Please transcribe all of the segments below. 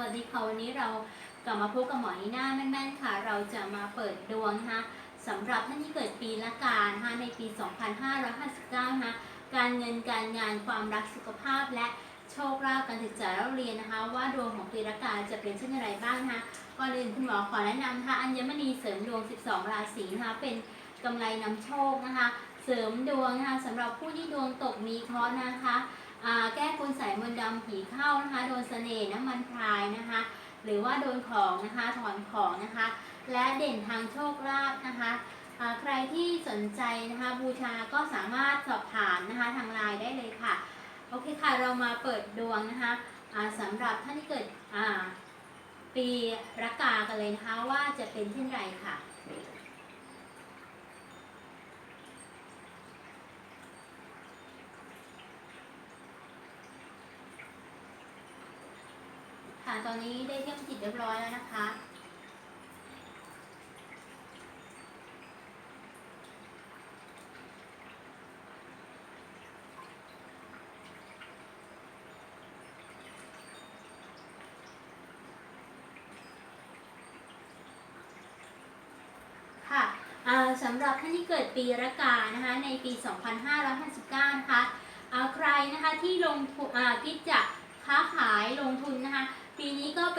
วัสดีค่ะวันนี้เรากลับมาพบกับหมอนีน่าแม่นๆค่ะ เราจะมาเปิดดวงนะคะสำหรับท่านที่เกิดปีละกานะคะในปี 2559นะคะการเงินการงานความรักสุขภาพและโชคลาภการศึกษาเราเรียนนะคะ ว่าดวงของปีละกาจะเป็นเช่นไรบ้างนะคะก่อนอื่นคุณหมอขอแนะนำนะคะอัญมณีเสริมดวง 12 ราศีนะคะเป็นกำไรนำโชคนะคะ เสริมดวงนะคะสำหรับผู้ที่ดวงตกมีเคราะห์นะคะ แก้คุณใส่มนต์ดำผีเข้านะคะ โดนเสน่ห์น้ำมันพรายนะคะ หรือว่าโดนของนะคะถอนของนะคะ และเด่นทางโชคลาภนะคะใครที่สนใจนะคะบูชาก็สามารถสอบถามนะคะทางไลน์ได้เลยค่ะ โอเคค่ะเรามาเปิดดวงนะคะสำหรับท่านที่เกิดปีรักกากันเลยนะคะว่าจะเป็นเช่นไรค่ะ ค่ะตอนนี้ได้เที่ยงจิตเรียบร้อยแล้วนะคะค่ะสำหรับท่านที่เกิดปีระกานะคะในปี 2559 นะคะอ่าใครนะคะที่ลงทุนอ่าคิดจะค้าขายลงทุนนะ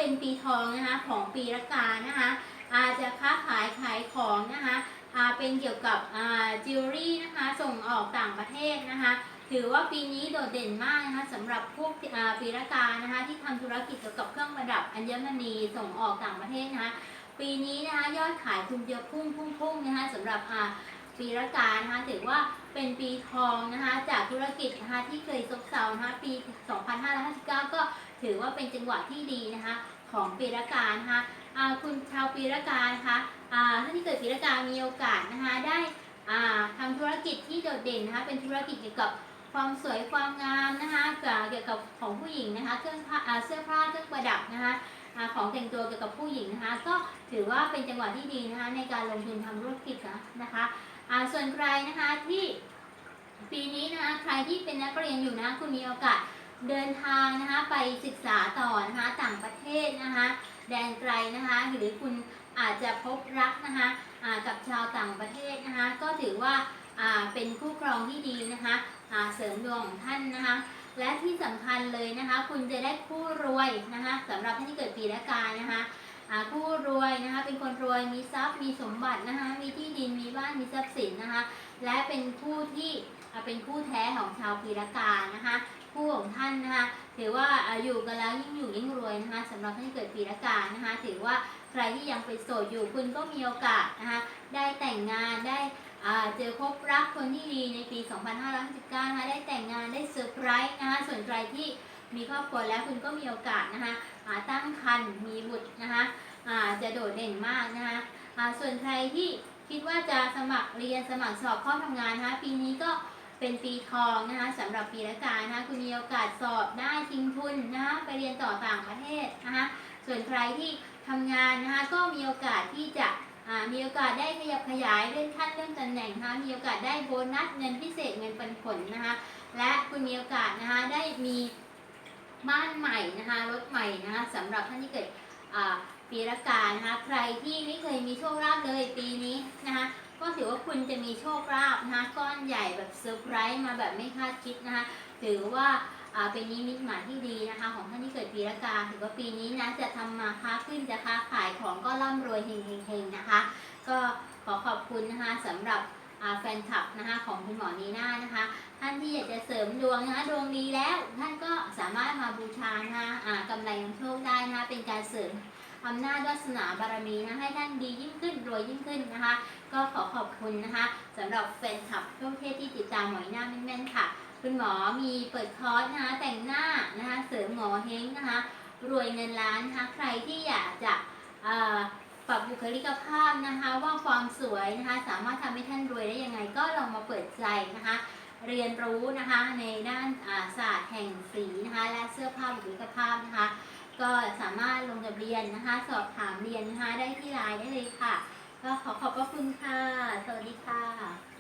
เป็นปีทองนะคะของปีระกานะคะอาจจะค้าขายขายของนะคะอาเป็นเกี่ยวกับอ่าจิวเวลรี่นะคะส่งออกต่างประเทศนะคะถือว่าปีนี้โดดเด่นมากนะคะสำหรับพวกอ่าปีระกานะคะที่ทำธุรกิจเกี่ยวกับเครื่องประดับอัญมณีส่งออกต่างประเทศนะคะปีนี้นะคะยอดขายคุณจะพุ่งพุ่งพุ่งนะคะสำหรับอ่าปีละกานะคะถือว่าเป็นปีทองนะคะจากธุรกิจนะคะที่เคยซบเซานะคะปี 2559 ก็ ถือว่าเป็นจังหวะที่ดีนะคะของปีละกานะคะคุณชาวปีละกานะคะอ่าท่านที่เกิดปีละกามีโอกาสนะคะได้อ่าทำธุรกิจที่โดดเด่นนะคะเป็นธุรกิจเกี่ยวกับความสวยความงามนะคะเกี่ยวกับของผู้หญิงนะคะเครื่องผ้าเสื้อผ้าเครื่องประดับนะคะของแต่งตัวเกี่ยวกับผู้หญิงนะคะก็ถือว่าเป็นจังหวะที่ดีนะคะในการลงทุนทำธุรกิจนะนะคะส่วนใครนะคะที่ปีนี้นะคะใครที่เป็นนักเรียนอยู่นะคุณมีโอกาส เดินทางนะคะไปศึกษาต่อนะคะต่างประเทศนะคะแดนไกลนะคะหรือคุณอาจจะพบรักนะคะกับชาวต่างประเทศนะคะก็ถือว่าเป็นคู่ครองที่ดีนะคะเสริมดวงของท่านนะคะและที่สำคัญเลยนะคะ คุณจะได้คู่รวยนะคะสำหรับท่านที่เกิดปีละกานะคะคู่รวยนะคะเป็นคนรวยมีทรัพย์มีสมบัตินะคะมีที่ดินมีบ้านมีทรัพย์สินนะคะและเป็นคู่ที่ เป็นคู่แท้ของชาวปีละกานะคะคู่ของท่านนะคะถือว่าอยู่กันแล้วยิ่งอยู่ยิ่งรวยนะคะสำหรับท่านที่เกิดปีละกานะคะถือว่าใครที่ยังเป็นโสดอยู่คุณก็มีโอกาสนะคะได้แต่งงานได้เจอพบรักคนที่ดีในปี 2559นะคะได้แต่งงานได้เซอร์ไพรส์นะคะส่วนใครที่มีครอบครัวแล้วคุณก็มีโอกาสนะคะตั้งครรภ์มีบุตรนะคะจะโดดเด่นมากนะคะส่วนใครที่คิดว่าจะสมัครเรียนสมัครสอบเข้าทำงานนะคะปีนี้ก็ เป็นปีทองนะคะสำหรับปีละกานะคะคุณมีโอกาสสอบได้ชิงทุนนะคะไปเรียนต่อต่างประเทศนะคะส่วนใครที่ทำงานนะคะก็มีโอกาสที่จะมีโอกาสได้ขยับขยายเลื่อนขั้นเลื่อนตำแหน่งนะคะมีโอกาสได้โบนัสเงินพิเศษเงินปันผลนะคะและคุณมีโอกาสนะคะได้มีบ้านใหม่นะคะรถใหม่นะคะสำหรับท่านที่เกิดปีละกานะคะใครที่ไม่เคยมีโชคลาภเลยปีนี้นะคะ ว่าคุณจะมีโชคลาภนะก้อนใหญ่แบบเซอร์ไพรส์มาแบบไม่คาดคิดนะคะถือว่าเป็นนิมิตหมายที่ดีนะคะ ของท่านที่เกิดปีละกาถือว่าปีนี้นะจะทำมาค้าขึ้นจะค้าขายของก็ร่ำรวยเฮงๆนะคะ ก็ขอขอบคุณนะคะสำหรับแฟนคลับนะคะของคุณหมอนีน่านะคะ ท่านที่อยากจะเสริมดวงนะคะดวงดีแล้วท่านก็สามารถมาบูชานะคะอ่ากำไรนำโชคได้นะคะเป็นการเสริม อำนาจวาสนาบารมีนะให้ท่านดียิ่งขึ้นรวยยิ่งขึ้นนะคะ ก็ขอขอบคุณนะคะสำหรับแฟนคลับทั่วประเทศที่ติดตามหมอนีน่าแม่นๆค่ะ คุณหมอมีเปิดคอร์สนะคะแต่งหน้านะคะเสริมหมอเฮงนะคะ รวยเงินล้านนะคะใครที่อยากจะปรับบุคลิกภาพนะคะ ว่าความสวยนะคะสามารถทำให้ท่านรวยได้ยังไงก็ลองมาเปิดใจนะคะเรียนรู้นะคะในด้านศาสตร์แห่งสีนะคะและเสื้อผ้าบุคลิกภาพนะคะ ก็สามารถลงทะเบียนนะคะ สอบถามเรียนนะคะได้ที่ไลน์ได้เลยค่ะ ก็ขอขอบพระคุณค่ะ สวัสดีค่ะ